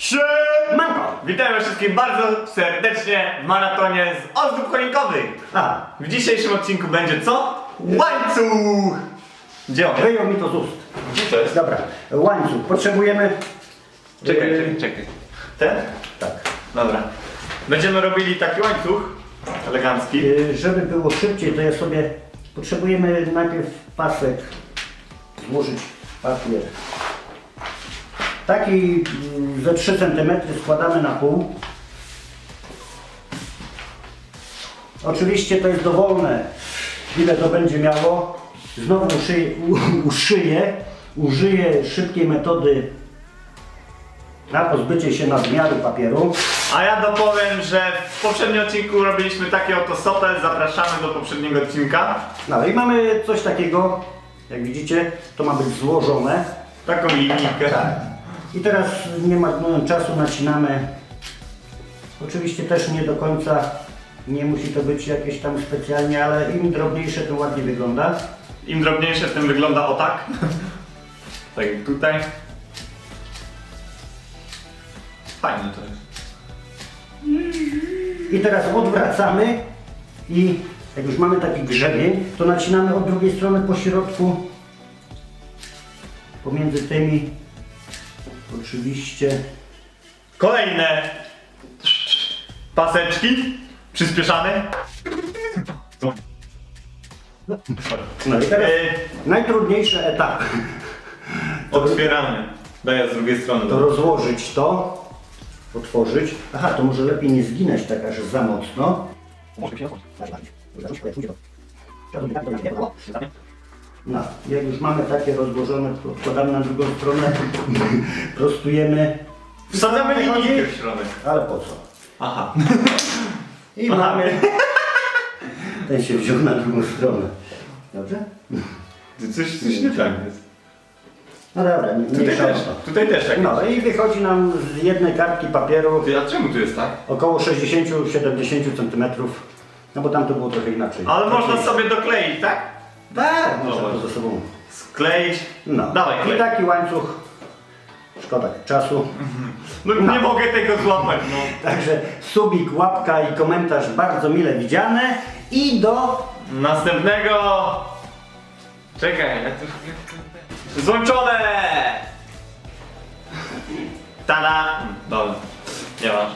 Siemanko! Witam was wszystkich bardzo serdecznie w maratonie z ozdób choinkowych. A, W dzisiejszym odcinku będzie co? Łańcuch! Gdzie on? wyjął mi to z ust. Gdzie to jest? Dobra, łańcuch. Potrzebujemy... Czekaj, yy, czekaj, czekaj. Ten? Tak. Dobra. Będziemy robili taki łańcuch elegancki. Yy, Żeby było szybciej, to ja sobie... Potrzebujemy najpierw pasek złożyć papier. Taki mm, ze 3 cm składamy na pół. Oczywiście to jest dowolne, ile to będzie miało. Znowu uszyję, uszyję, użyję szybkiej metody na pozbycie się nadmiaru papieru. A ja dopowiem, że w poprzednim odcinku robiliśmy takie oto sopel. Zapraszamy do poprzedniego odcinka. No i mamy coś takiego, jak widzicie, to ma być złożone. Taką linijkę. Tak. I teraz nie marnując czasu nacinamy. Oczywiście też nie do końca nie musi to być jakieś tam specjalnie, ale im drobniejsze, tym ładniej wygląda. Im drobniejsze, tym wygląda o tak. tak jak tutaj. Fajne to jest. I teraz odwracamy i jak już mamy taki grzebień, to nacinamy od drugiej strony po środku pomiędzy tymi oczywiście Kolejne paseczki. Przyspieszamy. no i teraz Yy, najtrudniejszy etap otwieramy. Daję z drugiej strony. to rozłożyć to, otworzyć. Aha, to może lepiej nie zginać tak aż za mocno. No, jak już mamy takie rozłożone, to odkładamy na drugą stronę, prostujemy. Wsadzamy linijkę w środek. Ale po co? Aha. I mamy. Ten się wziął na drugą stronę. Dobrze? Coś, coś nie tak jest. No dobra, nie Tutaj mniejsza o też, to. tutaj też tak. No i wychodzi nam z jednej kartki papieru Ty, a czemu tu jest tak? około 60-70 cm. No bo tam to było trochę inaczej. Ale można sobie dokleić, tak? Tak, można Zobacz. to ze sobą. Skleić. No. Dawaj, I klej. taki łańcuch. Szkoda czasu. No, nie mogę tego złapać, no. Także subik, łapka i komentarz bardzo mile widziane. I do Następnego. Czekaj, jak to. Złączone! Tada! Dobra, nie masz.